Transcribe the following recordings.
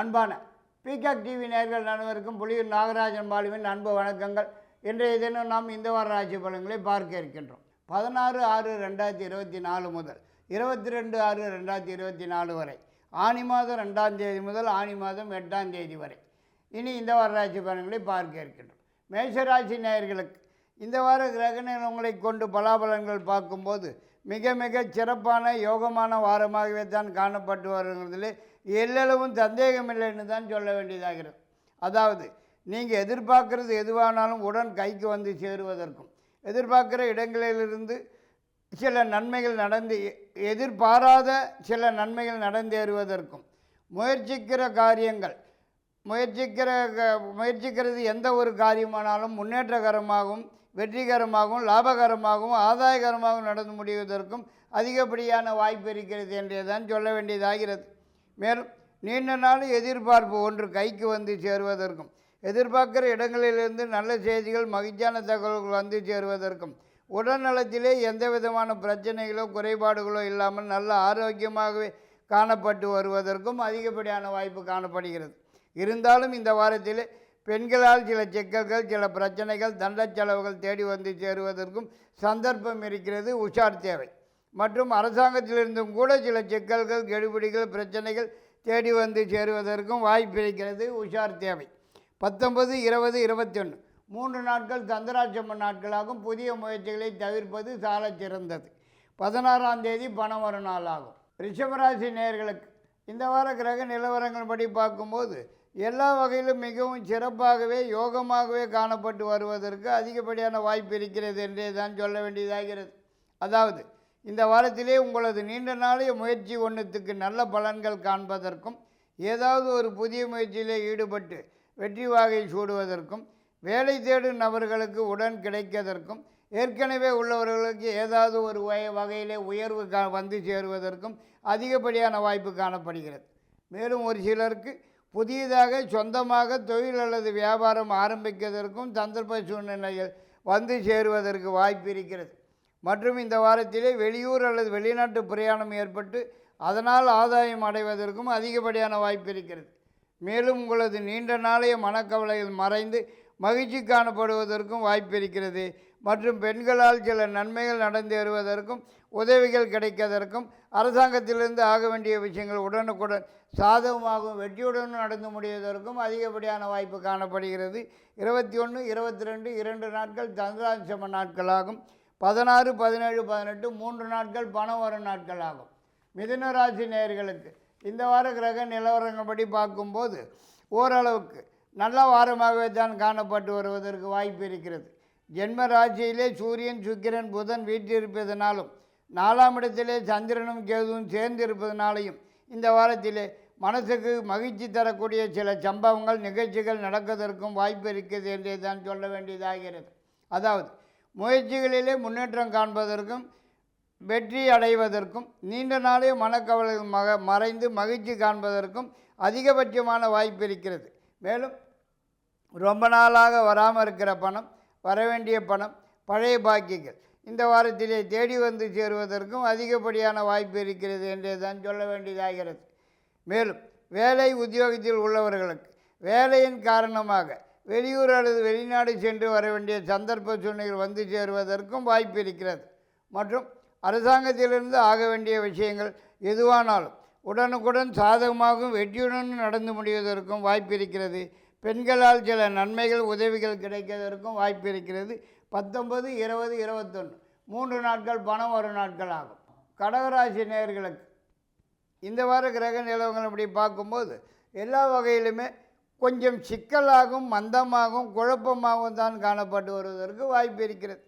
அன்பான peacock TV நேர்கள் அனைவருக்கும் புலியூர் நாகராஜன் பாலுவின் அன்பு வணக்கங்கள். இன்றைய தினம் நாம் இந்த வார ராசி பலன்களை பார்க்க இருக்கின்றோம். பதினாறு ஆறு ரெண்டாயிரத்தி இருபத்தி நாலு முதல் இருபத்தி ரெண்டு ஆறு ரெண்டாயிரத்தி இருபத்தி நாலு வரை. ஆனி மாதம் ரெண்டாம் தேதி முதல் ஆனி மாதம் எட்டாம் தேதி வரை. இனி இந்த வார ராசி பலன்களை பார்க்க இருக்கின்றோம். மேஷராசி நேயர்களுக்கு இந்த வார கிரகணங்களை கொண்டு பலாபலன்கள் பார்க்கும்போது மிக மிக சிறப்பான யோகமான வாரமாகவே தான் காணப்பட்டு வருகிறதிலே எல்லளவும் சந்தேகமில்லைன்னு தான் சொல்ல வேண்டியதாகிறது. அதாவது நீங்கள் எதிர்பார்க்கறது எதுவானாலும் உடன் கைக்கு வந்து சேருவதற்கும் எதிர்பார்க்குற இடங்களிலிருந்து சில நன்மைகள் நடந்து எதிர்பாராத சில நன்மைகள் நடந்தேறுவதற்கும் முயற்சிக்கிற காரியங்கள் முயற்சிக்கிற க- முயற்சிக்கிறது எந்த ஒரு காரியமானாலும் முன்னேற்றகரமாகவும் வெற்றிகரமாகவும் லாபகரமாகவும் ஆதாயகரமாகவும் நடந்து முடிவதற்கும் அதிகப்படியான வாய்ப்பு இருக்கிறது என்றே தான் சொல்ல வேண்டியதாகிறது. மேலும் நீண்ட நாள் எதிர்பார்ப்பு ஒன்று கைக்கு வந்து சேருவதற்கும் எதிர்பார்க்கிற இடங்களிலிருந்து நல்ல செய்திகள் மகிழ்ச்சியான தகவல்கள் வந்து சேருவதற்கும் உடல்நலத்திலே எந்த விதமான பிரச்சனைகளோ குறைபாடுகளோ இல்லாமல் நல்ல ஆரோக்கியமாகவே காணப்பட்டு வருவதற்கும் அதிகப்படியான வாய்ப்பு காணப்படுகிறது. இருந்தாலும் இந்த வாரத்தில் பெண்களால் சில சிக்கல்கள் சில பிரச்சனைகள் தண்ட செலவுகள் தேடி வந்து சேருவதற்கும் சந்தர்ப்பம் இருக்கிறது. உஷார் தேவை. மற்றும் அரசாங்கத்திலிருந்தும் கூட சில சிக்கல்கள் கெடுபிடிகள் பிரச்சனைகள் தேடி வந்து சேருவதற்கும் வாய்ப்பு இருக்கிறது. உஷார் தேவை. பத்தொன்பது இருபது இருபத்தொன்று மூன்று நாட்கள் சந்திராட்சம நாட்களாகும். புதிய முயற்சிகளை தவிர்ப்பது சால சிறந்தது. பதினாறாம் தேதி பணம் வரும் நாளாகும் ரிஷபராசி நேர்களுக்கு இந்த வார கிரக நிலவரங்கள் படி பார்க்கும்போது எல்லா வகையிலும் மிகவும் சிறப்பாகவே யோகமாகவே காணப்பட்டு வருவதற்கு அதிகப்படியான வாய்ப்பு இருக்கிறது என்றே தான் சொல்ல வேண்டியதாகிறது. அதாவது இந்த வாரத்திலே உங்களது நீண்ட நாளைய முயற்சி ஒன்றுத்துக்கு நல்ல பலன்கள் காண்பதற்கும் ஏதாவது ஒரு புதிய முயற்சியிலே ஈடுபட்டு வெற்றி வாகை சூடுவதற்கும் வேலை தேடும் நபர்களுக்கு உடன் கிடைக்கதற்கும் ஏற்கனவே உள்ளவர்களுக்கு ஏதாவது ஒரு வகை- வகையிலே உயர்வு கா வந்து சேருவதற்கும் அதிகப்படியான வாய்ப்பு காணப்படுகிறது. மேலும் ஒரு சிலருக்கு புதியதாக சொந்தமாக தொழில் அல்லது வியாபாரம் ஆரம்பிக்கதற்கும் சந்தர்ப்ப சூழ்நிலைகள் வந்து சேருவதற்கு வாய்ப்பு இருக்கிறது. மற்றும் இந்த வாரத்திலே வெளியூர் அல்லது வெளிநாட்டு பிரயாணம் ஏற்பட்டு அதனால் ஆதாயம் அடைவதற்கும் அதிகப்படியான வாய்ப்பு இருக்கிறது. மேலும் உங்களது நீண்ட நாளைய மனக்கவலைகள் மறைந்து மகிழ்ச்சி காணப்படுவதற்கும் வாய்ப்பு இருக்கிறது. மற்றும் பெண்களால் சில நன்மைகள் நடந்தேறுவதற்கும் உதவிகள் கிடைப்பதற்கும் அரசாங்கத்திலிருந்து ஆக வேண்டிய விஷயங்கள் உடனுக்குடன் சாதகமாகவும் வெற்றியுடன் நடந்து முடிவதற்கும் அதிகப்படியான வாய்ப்பு காணப்படுகிறது. இருபத்தி ஒன்று இருபத்தி ரெண்டு இரண்டு நாட்கள் சந்திராசிரம நாட்களாகும். பதினாறு பதினேழு பதினெட்டு மூன்று நாட்கள் பணம் வரும் நாட்கள் ஆகும். மிதுன ராசி நேர்களுக்கு இந்த வார கிரக நிலவரங்கள்படி பார்க்கும்போது ஓரளவுக்கு நல்ல வாரமாகவே தான் காணப்பட்டு வருவதற்கு வாய்ப்பு இருக்கிறது. ஜென்ம ராசியிலே சூரியன் சுக்கிரன் புதன் வீற்றிருப்பதனாலும் நாலாம் இடத்திலே சந்திரனும் கேதுவும் சேர்ந்திருப்பதனாலையும் இந்த வாரத்திலே மனசுக்கு மகிழ்ச்சி தரக்கூடிய சில சம்பவங்கள் நிகழ்ச்சிகள் நடப்பதற்கும் வாய்ப்பு இருக்கிறது என்றே தான் சொல்ல வேண்டியதாகிறது. அதாவது முயற்சிகளிலே முன்னேற்றம் காண்பதற்கும் வெற்றி அடைவதற்கும் நீண்ட நாளே மனக்கவலைகள் மக மறைந்து மகிழ்ச்சி காண்பதற்கும் அதிகபட்சமான வாய்ப்பு இருக்கிறது. மேலும் ரொம்ப நாளாக வராமல் இருக்கிற பணம் வரவேண்டிய பணம் பழைய பாக்கிகள் இந்த வாரத்திலே தேடி வந்து சேருவதற்கும் அதிகப்படியான வாய்ப்பு இருக்கிறது என்றே தான் சொல்ல வேண்டியதாகிறது. மேலும் வேலை உத்தியோகத்தில் உள்ளவர்களுக்கு வேலையின் காரணமாக வெளியூர் அல்லது வெளிநாடு சென்று வர வேண்டிய சந்தர்ப்ப சூழ்நிலைகள் வந்து சேருவதற்கும் வாய்ப்பு இருக்கிறது. மற்றும் அரசாங்கத்திலிருந்து ஆக வேண்டிய விஷயங்கள் எதுவானாலும் உடனுக்குடன் சாதகமாகவும் வெற்றியுடன் நடந்து முடிவதற்கும் வாய்ப்பு இருக்கிறது. பெண்களால் சில நன்மைகள் உதவிகள் கிடைக்கிறதற்கும் வாய்ப்பு இருக்கிறது. பத்தொன்பது இருபது இருபத்தொன்று. மூன்று நாட்கள் பணம் வரும் நாட்கள் ஆகும். கடகராசி நேயர்களுக்கு இந்த வார கிரக நிலவங்கள் அப்படி பார்க்கும்போது எல்லா வகையிலுமே கொஞ்சம் சிக்கலாகவும் மந்தமாகவும் குழப்பமாகவும் தான் காணப்பட்டு வருவதற்கு வாய்ப்பு இருக்கிறது.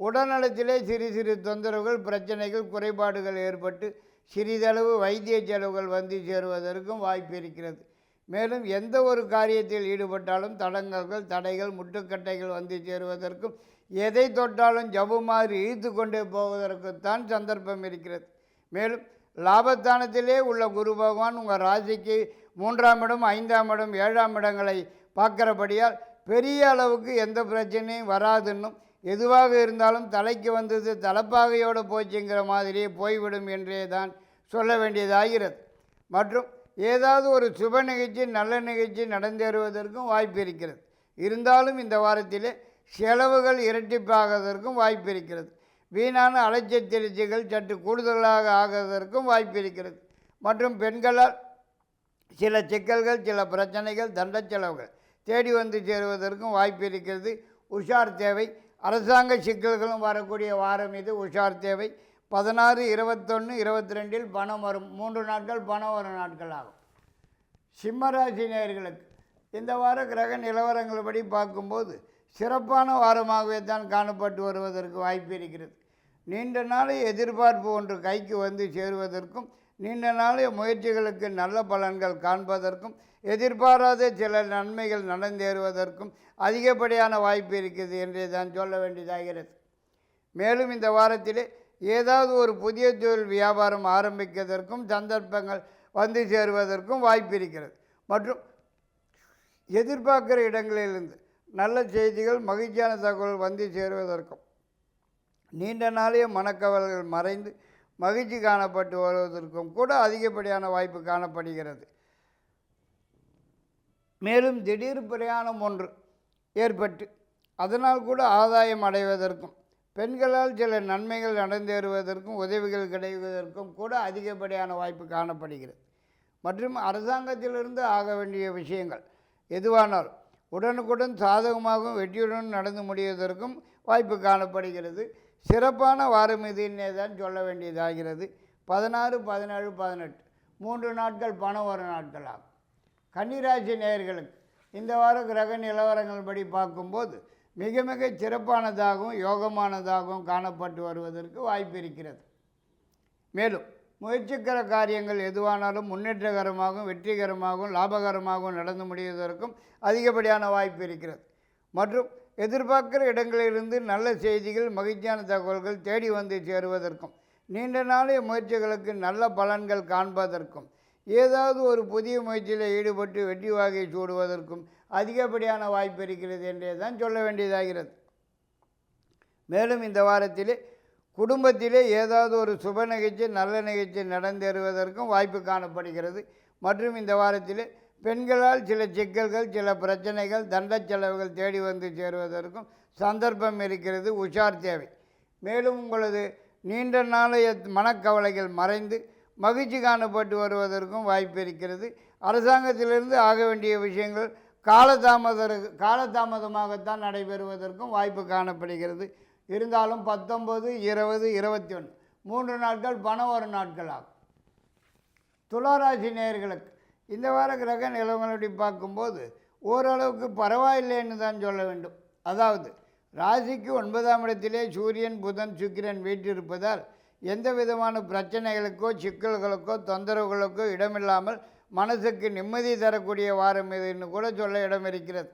உடல்நலத்திலே சிறு சிறு தொந்தரவுகள் பிரச்சனைகள் குறைபாடுகள் ஏற்பட்டு சிறிதளவு வைத்திய செலவுகள் வந்து சேருவதற்கும் வாய்ப்பு இருக்கிறது. மேலும் எந்த ஒரு காரியத்தில் ஈடுபட்டாலும் தடங்கல்கள் தடைகள் முட்டுக்கட்டைகள் வந்து சேருவதற்கும் எதை தொட்டாலும் ஜபு மாதிரி இழுத்து கொண்டே போவதற்குத்தான் சந்தர்ப்பம் இருக்கிறது. மேலும் லாபஸ்தானத்திலே உள்ள குரு பகவான் உங்கள் ராசிக்கு மூன்றாம் இடம் ஐந்தாம் இடம் ஏழாம் இடங்களை பார்க்குறபடியால் பெரிய அளவுக்கு எந்த பிரச்சனையும் வராதுன்னும் எதுவாக இருந்தாலும் தலைக்கு வந்தது தலைப்பாகையோடு போச்சுங்கிற மாதிரியே போய்விடும் என்றே தான் சொல்ல வேண்டியதாகிறது. மற்றும் ஏதாவது ஒரு சுப நிகழ்ச்சி நல்ல நிகழ்ச்சி நடந்தேறுவதற்கும் வாய்ப்பு இருக்கிறது. இருந்தாலும் இந்த வாரத்திலே செலவுகள் இரட்டிப்பாவதற்கும் வாய்ப்பு இருக்கிறது. வீணான அலைச்சல் திருச்சிகள் சற்று கூடுதலாக ஆகுவதற்கும் வாய்ப்பு இருக்கிறது. மற்றும் பெண்களால் சில சிக்கல்கள் சில பிரச்சனைகள் தண்ட செலவுகள். தேடி வந்து சேருவதற்கும் வாய்ப்பு இருக்கிறது. உஷார் தேவை. அரசாங்க சிக்கல்களும் வரக்கூடிய வாரம் இது. உஷார் தேவை. பதினாறு இருபத்தொன்று இருபத்தி ரெண்டில் பணம் வரும். மூன்று நாட்கள் பணம் வரும் நாட்கள் ஆகும். சிம்மராசி நேர்களுக்கு இந்த வார கிரக நிலவரங்கள்படி பார்க்கும்போது சிறப்பான வாரமாகவே தான் காணப்பட்டு வருவதற்கு வாய்ப்பு இருக்கிறது. நீண்ட நாளை எதிர்பார்ப்பு ஒன்று கைக்கு வந்து சேருவதற்கும் நீண்ட நாளைய முயற்சிகளுக்கு நல்ல பலன்கள் காண்பதற்கும் எதிர்பாராத சில நன்மைகள் நடந்தேறுவதற்கும் அதிகப்படியான வாய்ப்பு இருக்குது என்றே தான் சொல்ல வேண்டியதாகிறது. மேலும் இந்த வாரத்திலே ஏதாவது ஒரு புதிய தொழில் வியாபாரம் ஆரம்பிக்கிறதற்கும் சந்தர்ப்பங்கள் வந்து சேருவதற்கும் வாய்ப்பு இருக்கிறது. மற்றும் எதிர்பார்க்கிற இடங்களிலிருந்து நல்ல செய்திகள் மகிழ்ச்சியான தகவல் வந்து சேருவதற்கும். நீண்ட நாளைய மனக்கவல்கள் மறைந்து மகிழ்ச்சி காணப்பட்டு வருவதற்கும் கூட அதிகப்படியான வாய்ப்பு காணப்படுகிறது. மேலும் திடீர் பிரயாணம் ஒன்று ஏற்பட்டு அதனால் கூட ஆதாயம் அடைவதற்கும் பெண்களால் சில நன்மைகள் நடந்தேறுவதற்கும் உதவிகள் கிடைவதற்கும் கூட அதிகப்படியான வாய்ப்பு காணப்படுகிறது. மற்றும் அரசாங்கத்திலிருந்து ஆக வேண்டிய விஷயங்கள் எதுவானாலும் உடனுக்குடன் சாதகமாகவும் வெற்றியுடன் நடந்து முடிவதற்கும் வாய்ப்பு காணப்படுகிறது. சிறப்பான வாரம் இதுன்னே தான் சொல்ல வேண்டியதாகிறது. பதினாறு பதினேழு பதினெட்டு. மூன்று நாட்கள் பணம் வரும் நாட்கள் ஆகும் கன்னிராசி நேயர்களுக்கு இந்த வாரம் கிரக நிலவரங்கள் படி பார்க்கும்போது மிக மிக சிறப்பானதாகவும் யோகமானதாகவும் காணப்பட்டு வருவதற்கு வாய்ப்பு இருக்கிறது. மேலும் முயற்சிக்கிற காரியங்கள் எதுவானாலும் முன்னேற்றகரமாகவும் வெற்றிகரமாகவும் லாபகரமாகவும் நடந்து முடிவதற்கும் அதிகப்படியான வாய்ப்பு இருக்கிறது. மற்றும் எதிர்பார்க்கிற இடங்களிலிருந்து நல்ல செய்திகள் மகிழ்ச்சியான தகவல்கள் தேடி வந்து சேருவதற்கும் நீண்ட நாளைய முயற்சிகளுக்கு நல்ல பலன்கள் காண்பதற்கும் ஏதாவது ஒரு புதிய முயற்சியில் ஈடுபட்டு வெற்றி வாகை சூடுவதற்கும் அதிகப்படியான வாய்ப்பு இருக்கிறது என்றே தான் சொல்ல வேண்டியதாகிறது. மேலும் இந்த வாரத்திலே குடும்பத்திலே ஏதாவது ஒரு சுப நிகழ்ச்சி நல்ல நிகழ்ச்சி நடந்தேறுவதற்கும் வாய்ப்பு காணப்படுகிறது. மற்றும் இந்த வாரத்திலே பெண்களால் சில சிக்கல்கள் சில பிரச்சனைகள் தண்ட செலவுகள் தேடி வந்து சேருவதற்கும் சந்தர்ப்பம் இருக்கிறது. உஷார் தேவை. மேலும் உங்களது நீண்ட நாளைய மனக்கவலைகள் மறைந்து மகிழ்ச்சி காணப்பட்டு வருவதற்கும் வாய்ப்பு இருக்கிறது. அரசாங்கத்திலிருந்து ஆக வேண்டிய விஷயங்கள் காலதாமத காலதாமதமாகத்தான் நடைபெறுவதற்கும் வாய்ப்பு காணப்படுகிறது. இருந்தாலும் பத்தொம்பது இருபது இருபத்தி ஒன்று மூன்று நாட்கள் பணம் ஒரு நாட்கள் ஆகும் துளாராசி நேர்களுக்கு இந்த வார கிரக நிலவரப்படி பார்க்கும்போது ஓரளவுக்கு பரவாயில்லைன்னு தான் சொல்ல வேண்டும். அதாவது ராசிக்கு ஒன்பதாம் இடத்திலே சூரியன் புதன் சுக்கிரன் வீட்டிருப்பதால் எந்த விதமான பிரச்சனைகளுக்கோ சிக்கல்களுக்கோ தொந்தரவுகளுக்கோ இடமில்லாமல் மனசுக்கு நிம்மதி தரக்கூடிய வாரம் இதுன்னு கூட சொல்ல இடம் இருக்கிறது.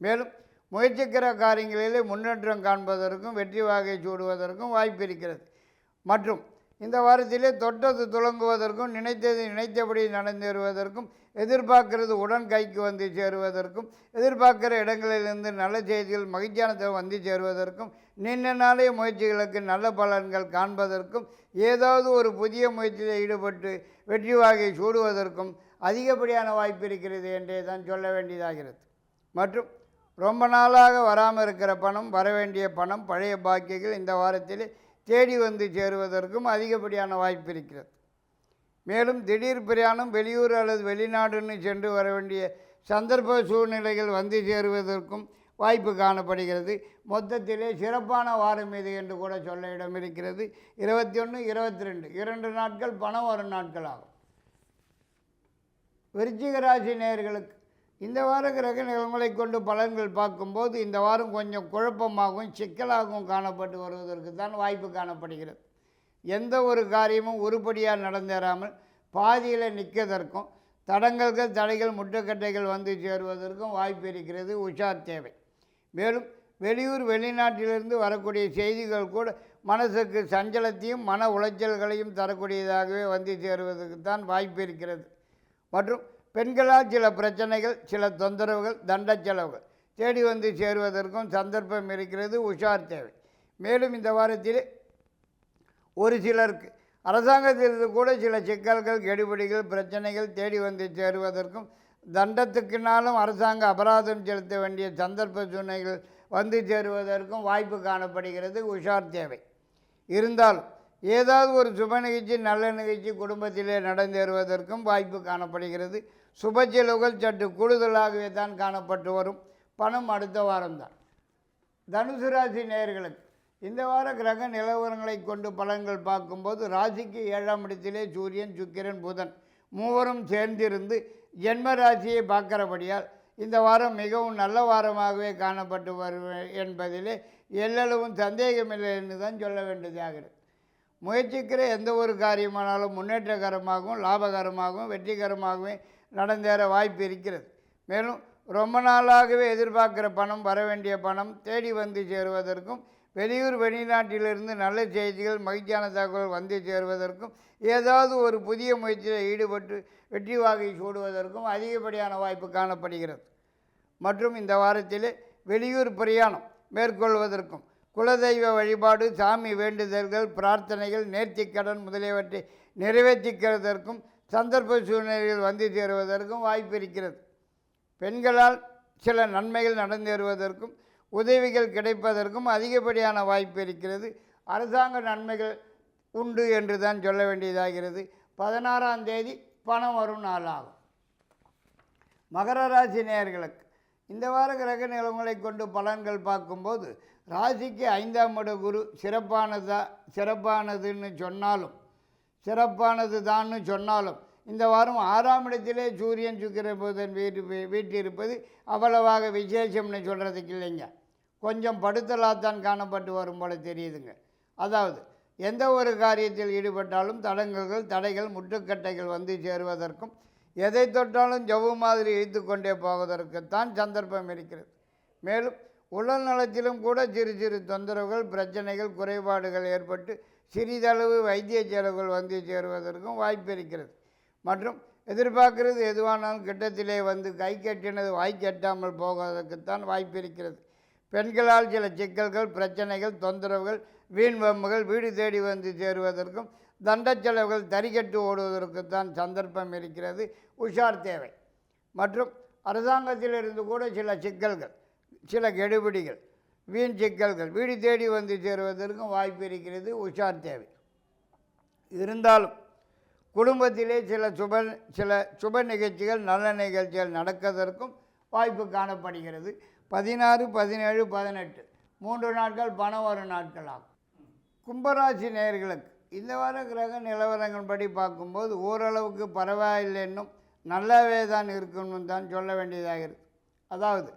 மேலும் முயற்சிக்கிற காரியங்களிலே முன்னேற்றம் காண்பதற்கும் வெற்றி வாகை சூடுவதற்கும் வாய்ப்பு இருக்கிறது. மற்றும் இந்த வாரத்திலே தொட்டது துளங்குவதற்கும் நினைத்தது நினைத்தபடி நடந்தேறுவதற்கும் எதிர்பார்க்கிறது உடன் கைக்கு வந்து சேருவதற்கும் எதிர்பார்க்கிற இடங்களிலிருந்து நல்ல செய்திகள் மகிழ்ச்சியானத்தை வந்து சேருவதற்கும் நீண்ட முயற்சிகளுக்கு நல்ல பலன்கள் காண்பதற்கும் ஏதாவது ஒரு புதிய முயற்சியில் ஈடுபட்டு வெற்றி வாகை சூடுவதற்கும் அதிகப்படியான வாய்ப்பு இருக்கிறது என்றே தான் சொல்ல வேண்டியதாகிறது. மற்றும் ரொம்ப நாளாக வராமல் இருக்கிற பணம் வர வேண்டிய பணம் பழைய பாக்கியங்கள் இந்த வாரத்தில் தேடி வந்து சேருவதற்கும் அதிகப்படியான வாய்ப்பு இருக்கிறது. மேலும் திடீர் பிரயாணம் வெளியூர் அல்லது வெளிநாடுன்னு சென்று வர வேண்டிய சந்தர்ப்ப சூழ்நிலைகள் வந்து சேருவதற்கும் வாய்ப்பு காணப்படுகிறது. மொத்தத்திலே சிறப்பான வாரம் இது என்று கூட சொல்ல இடம் இருக்கிறது. இருபத்தி ஒன்று இருபத்தி ரெண்டு இரண்டு நாட்கள் பணம் வரும் நாட்கள் ஆகும். விருச்சிக ராசி நேயர்களுக்கு இந்த வார கிரக நிலங்களை கொண்டு பலன்கள் பார்க்கும்போது இந்த வாரம் கொஞ்சம் குழப்பமாகவும் சிக்கலாகவும் காணப்பட்டு வருவதற்கு தான் வாய்ப்பு காணப்படுகிறது. எந்த ஒரு காரியமும் உருப்படியாக நடந்தேறாமல் பாதியில் நிற்கதற்கும் தடங்கல்கள் தடைகள் முட்டுக்கட்டைகள் வந்து சேருவதற்கும் வாய்ப்பு இருக்கிறது. உஷார் தேவை. மேலும் வெளியூர் வெளிநாட்டிலிருந்து வரக்கூடிய செய்திகள் கூட மனசுக்கு சஞ்சலத்தையும் மன உளைச்சல்களையும் தரக்கூடியதாகவே வந்து சேருவதற்கு தான் வாய்ப்பு இருக்கிறது. மற்றும் பெண்களால் சில பிரச்சனைகள் சில தொந்தரவுகள் தண்ட செலவுகள் தேடி வந்து சேருவதற்கும் சந்தர்ப்பம் இருக்கிறது உஷார் தேவை. மேலும் இந்த வாரத்தில் ஒரு சிலருக்கு அரசாங்கத்திலிருந்து கூட சில சிக்கல்கள் கெடுபிடிகள் பிரச்சனைகள் தேடி வந்து சேருவதற்கும் தண்டத்துக்குனாலும் அரசாங்க அபராதம் செலுத்த வேண்டிய சந்தர்ப்ப சூழ்நிலைகள் வந்து சேருவதற்கும் வாய்ப்பு காணப்படுகிறது உஷார் தேவை. இருந்தாலும் ஏதாவது ஒரு சுப நிகழ்ச்சி நல்ல நிகழ்ச்சி குடும்பத்திலே நடந்தேறுவதற்கும் வாய்ப்பு காணப்படுகிறது. சுப செலவுகள் சற்று கூடுதலாகவே தான் காணப்பட்டு வரும். பணம் அடுத்த வாரம்தான். தனுசு ராசி நேயர்களுக்கு இந்த வார கிரக நிலவரங்களை கொண்டு பலன்கள் பார்க்கும்போது ராசிக்கு ஏழாம் இடத்திலே சூரியன் சுக்கிரன் புதன் மூவரும் சேர்ந்திருந்து ஜென்ம ராசியை பார்க்கிறபடியால் இந்த வாரம் மிகவும் நல்ல வாரமாகவே காணப்பட்டு வரும் என்பதிலே எல்லளவும் சந்தேகமில்லை என்று தான் சொல்ல வேண்டியதாகிறது. முயற்சிக்கிற எந்த ஒரு காரியமானாலும் முன்னேற்றகரமாகவும் லாபகரமாகவும் வெற்றிகரமாகவும் நடந்தேற வாய்ப்பு இருக்கிறது. மேலும் ரொம்ப நாளாகவே எதிர்பார்க்குற பணம் வர வேண்டிய பணம் தேடி வந்து சேருவதற்கும் வெளியூர் வெளிநாட்டிலிருந்து நல்ல செய்திகள் மகிழ்ச்சியான தகவல் வந்து சேருவதற்கும் ஏதாவது ஒரு புதிய முயற்சியில் ஈடுபட்டு வெற்றி வாகை சூடுவதற்கும் அதிகப்படியான வாய்ப்பு காணப்படுகிறது. மற்றும் இந்த வாரத்திலே வெளியூர் பிரயாணம் மேற்கொள்வதற்கும் குலதெய்வ வழிபாடு சாமி வேண்டுதல்கள் பிரார்த்தனைகள் நேர்த்திக்கடன் முதலியவற்றை நிறைவேற்றிக்கிறதற்கும் சந்தர்ப்ப சூழ்நிலைகள் வந்து சேருவதற்கும் வாய்ப்பு இருக்கிறது. பெண்களால் சில நன்மைகள் நடந்தேறுவதற்கும் உதவிகள் கிடைப்பதற்கும் அதிகப்படியான வாய்ப்பு இருக்கிறது. அரசாங்க நன்மைகள் உண்டு என்று தான் சொல்ல வேண்டியதாகிறது. பதினாறாம் தேதி பணம் வரும் நாளாகும். மகர ராசி நேயர்களுக்கு இந்த வார கிரக நிலங்களை கொண்டு பலன்கள் பார்க்கும்போது ராசிக்கு ஐந்தாம் இட குரு சிறப்பானதா சிறப்பானதுன்னு சொன்னாலும் சிறப்பானது தான்னு சொன்னாலும் இந்த வாரம் ஆறாம் இடத்திலே சூரியன் சுக்கிர புதன் வீட்டு வீட்டிருப்பது அவ்வளவாக விசேஷம்னு சொல்கிறதுக்கு இல்லைங்க. கொஞ்சம் படுத்தலாத்தான் காணப்பட்டு வரும் போல தெரியுதுங்க. அதாவது எந்த ஒரு காரியத்தில் ஈடுபட்டாலும் தடங்கல்கள் தடைகள் முட்டுக்கட்டைகள் வந்து சேருவதற்கும் எதை தொட்டாலும் ஜவ்வு மாதிரி இழுத்து கொண்டே போவதற்குத்தான் சந்தர்ப்பம் இருக்கிறது. மேலும் உடல் நலத்திலும் கூட சிறு சிறு தொந்தரவுகள் பிரச்சனைகள் குறைபாடுகள் ஏற்பட்டு சிறிதளவு வைத்திய செலவுகள் வந்து சேருவதற்கும் வாய்ப்பு இருக்கிறது. மற்றும் எதிர்பார்க்கிறது எதுவானாலும் கிட்டத்திலே வந்து கை கட்டினது வாய் கட்டாமல் போவதற்குத்தான் வாய்ப்பு இருக்கிறது. பெண்களால் சில சிக்கல்கள் பிரச்சனைகள் தொந்தரவுகள் வீண் வம்புகள் வீடு தேடி வந்து சேருவதற்கும் தண்ட செலவுகள் தறிகட்டு ஓடுவதற்குத்தான் சந்தர்ப்பம் இருக்கிறது. உஷார் தேவை. மற்றும் அரசாங்கத்திலிருந்து கூட சில சிக்கல்கள் சில கெடுபிடிகள் வீண் சிக்கல்கள். வீடு தேடி வந்து சேருவதற்கும் வாய்ப்பு இருக்கிறது. உஷார் தேவை. இருந்தாலும் குடும்பத்திலே சில சுப சில சுப நிகழ்ச்சிகள் நல்ல நிகழ்ச்சிகள் நடப்பதற்கும் வாய்ப்பு காணப்படுகிறது. பதினாறு பதினேழு பதினெட்டு. மூன்று நாட்கள் பணம் வரும் நாட்கள் ஆகும் கும்பராசி நேர்களுக்கு இந்த வார கிரக நிலவரங்கள்படி பார்க்கும்போது ஓரளவுக்கு பரவாயில்லை என்னும் நல்லாவே தான் இருக்கணும்னு தான் சொல்ல வேண்டியதாகிறது அதாவது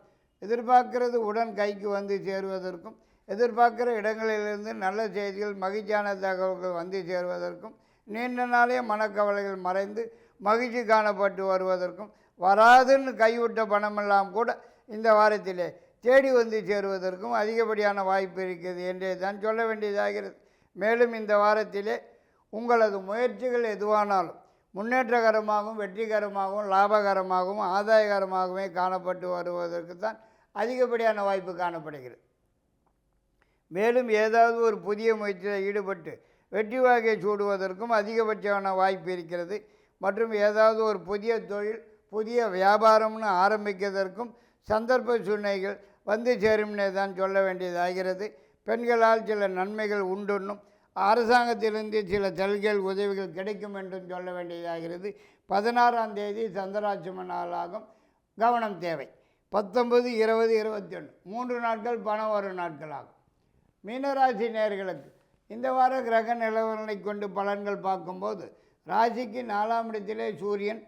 எதிர்பார்க்கிறது உடன் கைக்கு வந்து சேருவதற்கும் எதிர்பார்க்கிற இடங்களிலிருந்து நல்ல செய்திகள் மகிழ்ச்சியான தகவல்கள் வந்து சேருவதற்கும் நீண்ட நாளே மனக்கவலைகள் மறைந்து மகிழ்ச்சி காணப்பட்டு வருவதற்கும் வராதுன்னு கைவிட்ட பணமெல்லாம் கூட இந்த வாரத்திலே தேடி வந்து சேருவதற்கும் அதிகப்படியான வாய்ப்பு இருக்கிறது என்றே தான் சொல்ல வேண்டியதாகிறது. மேலும் இந்த வாரத்திலே உங்களது முயற்சிகள் எதுவானாலும் முன்னேற்றகரமாகவும் வெற்றிகரமாகவும் லாபகரமாகவும் ஆதாயகரமாகவே காணப்பட்டு வருவதற்கு தான் அதிகப்படியான வாய்ப்பு காணப்படுகிறது. மேலும் ஏதாவது ஒரு புதிய முயற்சியில் ஈடுபட்டு வெற்றி வாகை சூடுவதற்கும் அதிகபட்சமான வாய்ப்பு இருக்கிறது. மற்றும் ஏதாவது ஒரு புதிய தொழில் புதிய வியாபாரம்னு ஆரம்பிக்கிறதற்கும் சந்தர்ப்ப சூழ்நிலைகள் வந்து சேரும்னே தான் சொல்ல வேண்டியதாகிறது. பெண்களால் சில நன்மைகள் உண்டுன்னும் அரசாங்கத்திலிருந்து சில சலுகைகள் உதவிகள் கிடைக்கும் என்றும் சொல்ல வேண்டியதாகிறது. பதினாறாம் தேதி சந்திராட்சம நாளாகும். கவனம் தேவை. பத்தொன்பது இருபது இருபத்தி ஒன்று மூன்று நாட்கள் பணம் வரும் நாட்களாகும். மீனராசி நேர்களுக்கு இந்த வார கிரக நிலவரங்களை கொண்டு பலன்கள் பார்க்கும்போது ராசிக்கு நாலாம் இடத்திலே சூரியன்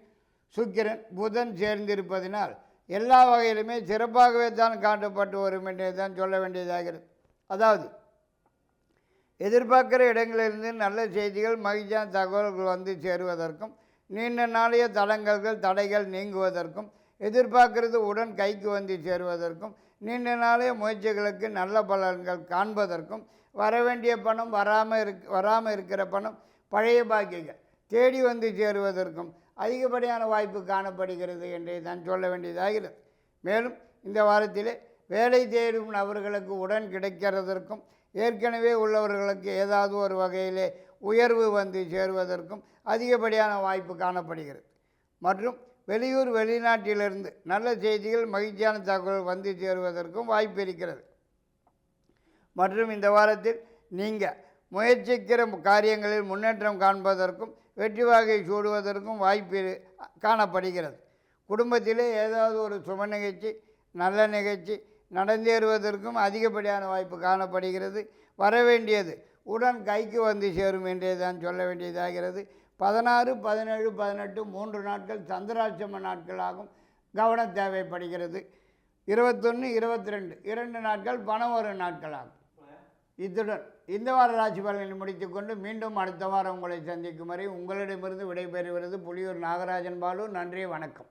சுக்கிரன் புதன் சேர்ந்திருப்பதினால் எல்லா வகையிலுமே சிறப்பாகவே தான் காட்டப்பட்டு வரும் என்று தான் சொல்ல வேண்டியதாகிறது. அதாவது எதிர்பார்க்கிற இடங்களிலிருந்து நல்ல செய்திகள் மகிழ்ச்சியான தகவல்கள் வந்து சேருவதற்கும் நீண்ட நாளைய தடங்கல்கள் தடைகள் நீங்குவதற்கும் எதிர்பார்க்கிறது உடன் கைக்கு வந்து சேருவதற்கும் நீண்ட நாளே முயற்சிகளுக்கு நல்ல பலன்கள் காண்பதற்கும் வரவேண்டிய பணம் வராமல் இருக் வராமல் இருக்கிற பணம் பழைய பாக்கியங்கள் தேடி வந்து சேருவதற்கும் அதிகப்படியான வாய்ப்பு காணப்படுகிறது என்றே நான் சொல்ல வேண்டியதாகிறது. மேலும் இந்த வாரத்திலே வேலை தேடும் நபர்களுக்கு உடன் கிடைக்கிறதற்கும் ஏற்கனவே உள்ளவர்களுக்கு ஏதாவது ஒரு வகையிலே உயர்வு வந்து சேருவதற்கும் அதிகப்படியான வாய்ப்பு காணப்படுகிறது. மற்றும் வெளியூர் வெளிநாட்டிலிருந்து நல்ல செய்திகள் மகிழ்ச்சியான தகவல் வந்து சேருவதற்கும் வாய்ப்பு இருக்கிறது. மற்றும் இந்த வாரத்தில் நீங்கள் முயற்சிக்கிற காரியங்களில் முன்னேற்றம் காண்பதற்கும் வெற்றி வாகை சூடுவதற்கும் வாய்ப்பு காணப்படுகிறது. குடும்பத்திலே ஏதாவது ஒரு சும நிகழ்ச்சி நல்ல நிகழ்ச்சி நடந்தேறுவதற்கும் அதிகப்படியான வாய்ப்பு காணப்படுகிறது. வர வேண்டியது உடன் கைக்கு வந்து சேரும் என்றே தான் சொல்ல வேண்டியதாகிறது. பதினாறு பதினேழு பதினெட்டு மூன்று நாட்கள் சந்திராட்சம நாட்களாகும். கவனம் தேவைப்படுகிறது. இருபத்தொன்று இருபத்தி ரெண்டு இரண்டு நாட்கள் பணம் வரும் நாட்களாகும். இத்துடன் இந்த வார ராசி பலனை முடித்துக்கொண்டு மீண்டும் அடுத்த வாரம் உங்களை சந்திக்கும் வரை உங்களிடமிருந்து விடைபெறுகிறது புலியூர் நாகராஜன் பாலு. நன்றி வணக்கம்.